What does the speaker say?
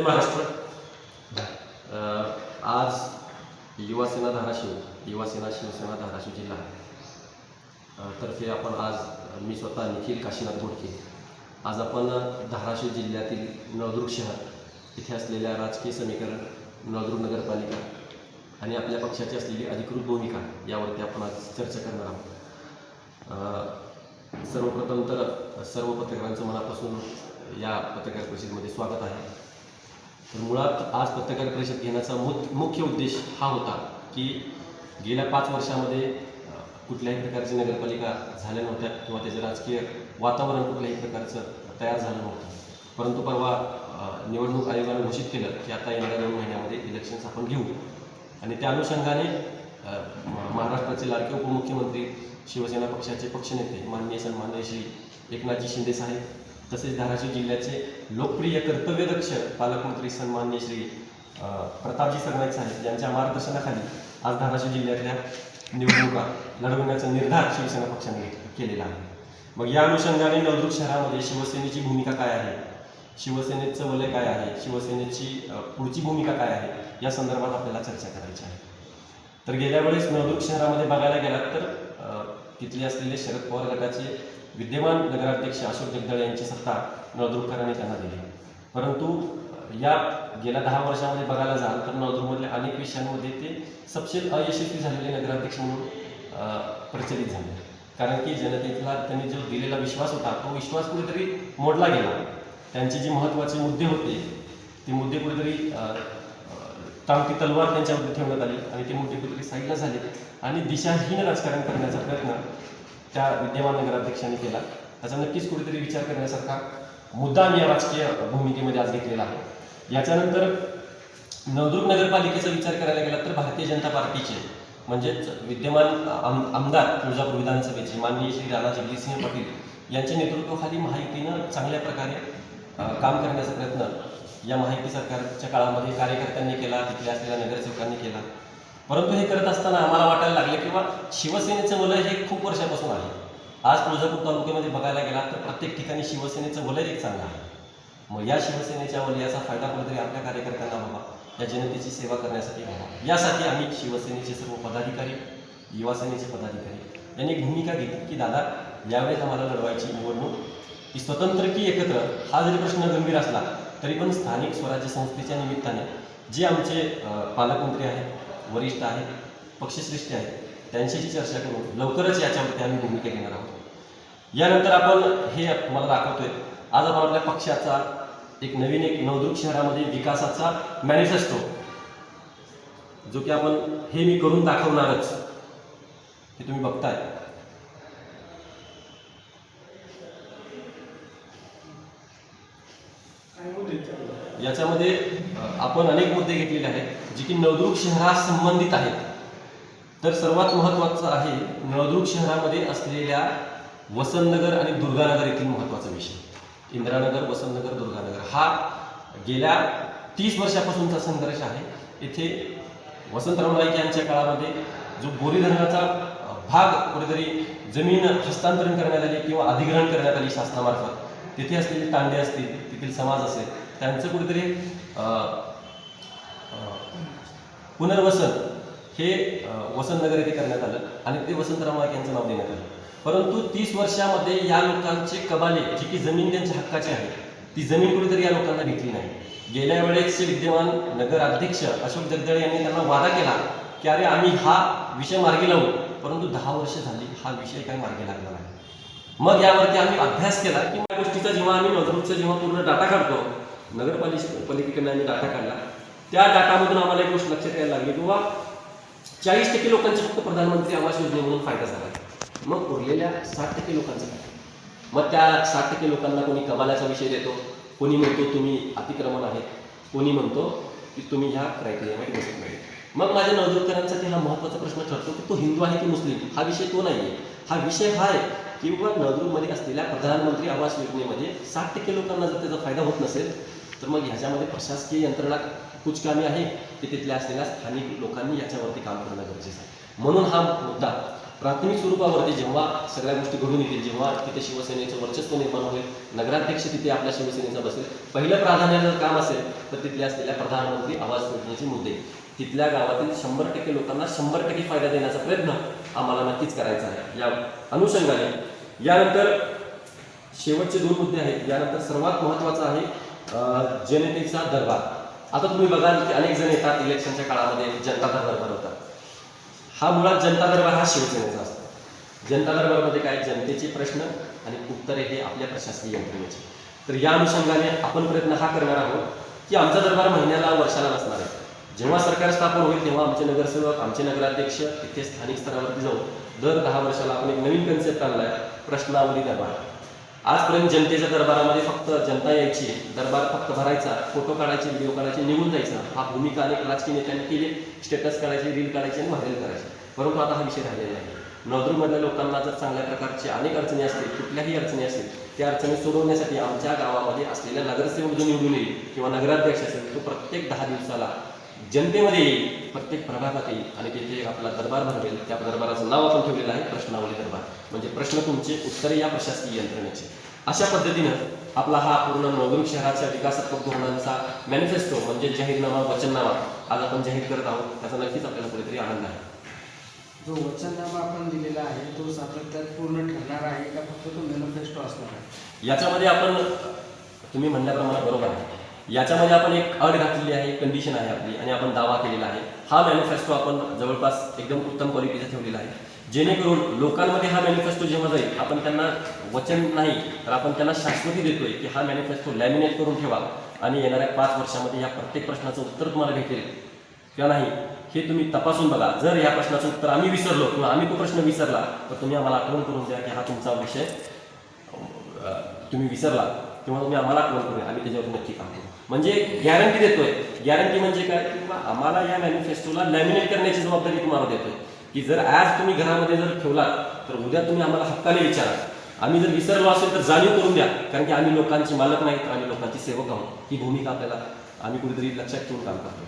जय महाराष्ट्र. आज युवासेना धाराशिव युवासेना शिवसेना धाराशिव जिल्हा तर्फे आपण आज मी स्वतः निखिल काशीनाथ गोडके. आज आपण धाराशिव जिल्ह्यातील नळदुर्ग शहर इथे असलेल्या राजकीय समीकरण नळदुर्ग नगरपालिका आणि आपल्या पक्षाची असलेली अधिकृत भूमिका यावरती आपण आज चर्चा करणार आहोत. सर्वप्रथम तर सर्व पत्रकारांचं मनापासून या पत्रकार परिषदेमध्ये स्वागत आहे. तर मुळात आज पत्रकार परिषद घेण्याचा मु मुख्य उद्देश हा होता की गेल्या पाच वर्षामध्ये कुठल्याही प्रकारची नगरपालिका झाल्या नव्हत्या किंवा त्याचं राजकीय वातावरण कुठल्याही प्रकारचं तयार झालं नव्हतं. परंतु परवा निवडणूक आयोगानं घोषित केलं की आता येणाऱ्या दोन महिन्यामध्ये इलेक्शन्स आपण घेऊ. आणि त्या अनुषंगाने महाराष्ट्राचे लाडके उपमुख्यमंत्री शिवसेना पक्षाचे पक्षनेते माननीय सन्माननीय श्री एकनाथजी शिंदे साहेब तसेच धाराशिव जिल्ह्याचे लोकप्रिय कर्तव्यदक्ष पालकमंत्री सन्मान्य श्री प्रतापजी सरनाईक साहेब यांच्या मार्गदर्शनाखाली आज धाराशिव जिल्ह्यातल्या निवडणुका लढवण्याचा निर्धार शिवसेना पक्षाने केलेला आहे. मग या अनुषंगाने नवदुर्ग शहरामध्ये शिवसेनेची भूमिका काय आहे? शिवसेनेचं वलय काय आहे? शिवसेनेची पुढची भूमिका काय आहे? या संदर्भात आपल्याला चर्चा करायची आहे. तर गेल्या वेळेस नवदुर्ग शहरामध्ये बघायला गेलात तर तिथले असलेले शरद पवार गटाचे विद्यमान नगराध्यक्ष अशोक जगदाळे यांची सत्ता नळदुर्गकरांनी त्यांना दिली. परंतु या गेल्या दहा वर्षामध्ये बघायला जाल तर नळदुर्गमधल्या अनेक विषयांमध्ये ते सपशेल अयशस्वी झालेले नगराध्यक्ष म्हणून प्रचलित झाले. कारण की जनतेला त्यांनी जो दिलेला विश्वास होता तो विश्वास कुठेतरी मोडला गेला. त्यांचे जे महत्त्वाचे मुद्दे होते ते मुद्दे कुठेतरी अ, तलवार त्यांच्यामध्ये ठेवण्यात आली आणि ते मुद्दे कुठेतरी साईडला झाले. आणि दिशाहीन राजकारण करण्याचा प्रयत्न त्या विद्यमान नगराध्यक्षांनी केला. त्याचा नक्कीच कुठेतरी विचार करण्यासारखा मुद्दा मी या राजकीय भूमिकेमध्ये आज घेतलेला आहे. याच्यानंतर नवदुर्ग नगरपालिकेचा विचार करायला गेला तर भारतीय जनता पार्टीचे म्हणजेच विद्यमान आम आमदार तुळजापूर विधानसभेचे माननीय श्री राणा जगजितसिंह पाटील यांच्या नेतृत्वाखाली माहितीनं चांगल्या प्रकारे काम करण्याचा प्रयत्न या माहिती सरकारच्या काळामध्ये कार्यकर्त्यांनी केला तिथल्या असलेल्या नगरसेवकांनी केला. परंतु हे करत असताना आम्हाला वाटायला लागलं किंवा शिवसेनेचं वलय हे खूप वर्षापासून आहे. आज तुळजापूर तालुक्यामध्ये बघायला गेला तर प्रत्येक ठिकाणी शिवसेनेचं वलय एक चांगलं आहे. मग या शिवसेनेच्या वलयाचा फायदा कोणतरी आपल्या कार्यकर्त्यांना व्हावा या जनतेची सेवा करण्यासाठी व्हावा. यासाठी आम्ही शिवसेनेचे सर्व पदाधिकारी युवासेनेचे पदाधिकारी यांनी भूमिका घेतली की दादा यावेळेस आम्हाला लढवायची निवडणूक की स्वतंत्र की एकत्र हा जरी प्रश्न गंभीर असला तरी पण स्थानिक स्वराज्य संस्थेच्या निमित्ताने जे आमचे पालकमंत्री आहेत वरिष्ठ आहेत पक्षश्रेष्ठी आहेत त्यांच्याशी चर्चा करून लवकरच याच्यावरती आम्ही भूमिका घेणार आहोत. यानंतर आपण हे तुम्हाला दाखवतोय आज आपण आपल्या पक्षाचा एक नवीन एक नवदुर्ग शहरामध्ये विकासाचा मॅनिफेस्टो जो की आपण हे मी करून दाखवणारच हे तुम्ही बघताय. याच्यामध्ये आपण अनेक मुद्दे घेतलेले आहेत जे की नवदुर्ग शहरास संबंधित आहेत. तर सर्वात महत्त्वाचं आहे नळदुर्ग शहरामध्ये असलेल्या वसंतनगर आणि दुर्गानगर येथील महत्त्वाचा विषय. इंदिरानगर वसंतनगर दुर्गानगर हा गेल्या तीस वर्षापासूनचा संघर्ष आहे. येथे वसंतराव नाईक यांच्या काळामध्ये जो बोरी धरणाचा भाग कुठेतरी जमीन हस्तांतरण करण्यात आली किंवा अधिग्रहण करण्यात आली शासनामार्फत तिथे असलेले तांडे असतील तेथील समाज असेल त्यांचं कुठेतरी पुनर्वसन हे वसंतनगर येथे करण्यात आलं आणि ते वसंतराव नाईक यांचं नाव देण्यात आलं. परंतु तीस वर्षामध्ये या लोकांचे कबाले जी की जमीन त्यांच्या हक्काची आहे ती जमीन कुठेतरी या लोकांना भेटली नाही. गेल्या वेळेसचे विद्यमान नगराध्यक्ष अशोक जगदळे यांनी त्यांना वादा केला की अरे आम्ही हा विषय मार्गी लावू परंतु दहा वर्ष झाली हा विषय काही मार्गी लागला नाही. मग यावरती आम्ही अभ्यास केला की या गोष्टीचा जेव्हा आम्ही नजरूचा जेव्हा पूर्ण डाटा काढतो नगरपालिका पालिकेकडनं आम्ही डाटा काढला. त्या डाटामधून आम्हाला एक गोष्ट लक्षात यायला लागली किंवा चाळीस टक्के लोकांचा फक्त प्रधानमंत्री आवास योजनेमधून फायदा झाला. मग उरलेल्या साठ टक्के लोकांचा काय मग त्या साठ टक्के लोकांना कोणी कमालाचा विषय देतो कोणी म्हणतो तुम्ही अतिक्रमण आहेत कोणी म्हणतो की तुम्ही ह्या क्रायटेरियामध्ये बसत नाही. मग माझ्या नवजुतकरांसाठी हा महत्त्वाचा प्रश्न ठरतो की तो हिंदू आहे की मुस्लिम? हा विषय तो नाही आहे हा विषय हा आहे किंवा नवदुर्गमध्ये असलेल्या प्रधानमंत्री आवास योजनेमध्ये साठ टक्के लोकांना जर त्याचा फायदा होत नसेल तर मग ह्याच्यामध्ये प्रशासकीय यंत्रणा कुचकामी आहे. की तिथल्या असलेल्या स्थानिक लोकांनी याच्यावरती काम करणं गरजेचं आहे. म्हणून हा मुद्दा प्राथमिक स्वरूपावरती जेव्हा सगळ्या गोष्टी घडून येतील जेव्हा तिथे शिवसेनेचं वर्चस्व निर्माण होईल नगराध्यक्ष तिथे आपल्या शिवसेनेचा बसेल पहिलं प्राधान्य जर काम असेल तर तिथल्या असलेल्या प्रधानमंत्री आवास योजनेचे मुद्दे. तिथल्या गावातील शंभर टक्के लोकांना शंभर टक्के फायदा देण्याचा प्रयत्न आम्हाला नक्कीच करायचा आहे. या अनुषंगाने. यानंतर शेवटचे दोन मुद्दे आहेत. यानंतर सर्वात महत्त्वाचा आहे जनतेचा दरबार. आता तुम्ही बघाल की अनेक जण येतात इलेक्शनच्या काळामध्ये जनता दरबार होतात हा मुळात जनता दरबार हा शिवसेनेचा असतो. जनता दरबारमध्ये काय? जनतेचे प्रश्न आणि उत्तरे हे आपल्या प्रशासकीय यंत्रणेचे. तर या अनुषंगाने आपण प्रयत्न हा करणार आहोत की आमचा दरबार महिन्याला वर्षाला नसणार आहे. जेव्हा सरकार स्थापन होईल तेव्हा आमचे नगरसेवक आमचे नगराध्यक्ष तिथे स्थानिक स्तरावरती जाऊन दर दहा वर्षाला आपण एक नवीन कन्सेप्ट आणलाय प्रश्नावली दरबार. आजपर्यंत जनतेच्या दरबारामध्ये फक्त जनता यायची दरबार फक्त भरायचा फोटो काढायचे व्हिडिओ काढायचे निघून जायचा. हा भूमिका अनेक राजकीय नेत्यांनी केली स्टेटस काढायचे रील काढायचे आणि व्हायरल करायचे. परंतु आता हा विषय राहिलेला नाही. नवदूरमधल्या लोकांना जर चांगल्या प्रकारचे अनेक अडचणी असतील कुठल्याही अडचणी असतील त्या अडचणी सोडवण्यासाठी आमच्या गावामध्ये असलेल्या नगरसेवक जो निवडून येईल किंवा नगराध्यक्ष असेल तो प्रत्येक दहा दिवसाला जनतेमध्ये येईल प्रत्येक प्रभागात येईल आणि तिथे आपला दरबार भरवेल त्या दरबाराचं नाव आपण ठेवलेलं आहे प्रश्नावली दरबार. म्हणजे प्रश्न तुमचे उत्तरे या प्रशासकीय यंत्रणेचे. अशा पद्धतीनं आपला हा पूर्ण नवदुर्ग शहराच्या विकासात्मक धोरणांचा मॅनिफेस्टो म्हणजे जाहीरनामा वचननामा आज आपण जाहीर करत आहोत त्याचा नक्कीच आपल्याला कुठेतरी आनंद आहे. जो वचननामा आपण दिलेला आहे तो सातत्यात पूर्ण ठरणार आहे का? फक्त तो मॅनिफेस्टो असणार आहे? याच्यामध्ये आपण तुम्ही म्हणल्याप्रमाणे बरोबर आहे. याच्यामध्ये आपण एक अट घातलेली आहे कंडिशन आहे आपली आणि आपण दावा केलेला आहे. हा मॅनिफेस्टो आपण जवळपास एकदम उत्तम क्वालिटीचा ठेवलेला आहे. जेणेकरून लोकांमध्ये हा मॅनिफेस्टो जेव्हा जाईल आपण त्यांना वचन नाही तर आपण त्यांना शाश्वती देतोय की हा मॅनिफेस्टो लॅमिनेट करून ठेवा. आणि येणाऱ्या पाच वर्षामध्ये या प्रत्येक प्रश्नाचं उत्तर तुम्हाला भेटेल. किंवा नाही? हे तुम्ही तपासून बघा. जर या प्रश्नाचं उत्तर आम्ही विसरलो किंवा आम्ही तो प्रश्न विसरला तर तुम्ही आम्हाला आठवण करून द्या की हा तुमचा विषय तुम्ही विसरला. किंवा तुम्ही आम्हाला कॉल करूया. आम्ही त्याच्यावर नक्की काम करू. म्हणजे गॅरंटी देतोय. गॅरंटी म्हणजे काय? किंवा आम्हाला या मॅनिफेस्टोला लॅमिनेट करण्याची जबाबदारी तुम्हाला देतोय. की जर आज तुम्ही घरामध्ये जर ठेवलात तर उद्या तुम्ही आम्हाला हक्काने विचारा. आम्ही जर विसरलो असेल तर जाणीव करून द्या. कारण की आम्ही लोकांची मालक नाही तर आम्ही लोकांची सेवक आहोत. ही भूमिका आपल्याला आम्ही कुठेतरी लक्षात ठेवून काम करतो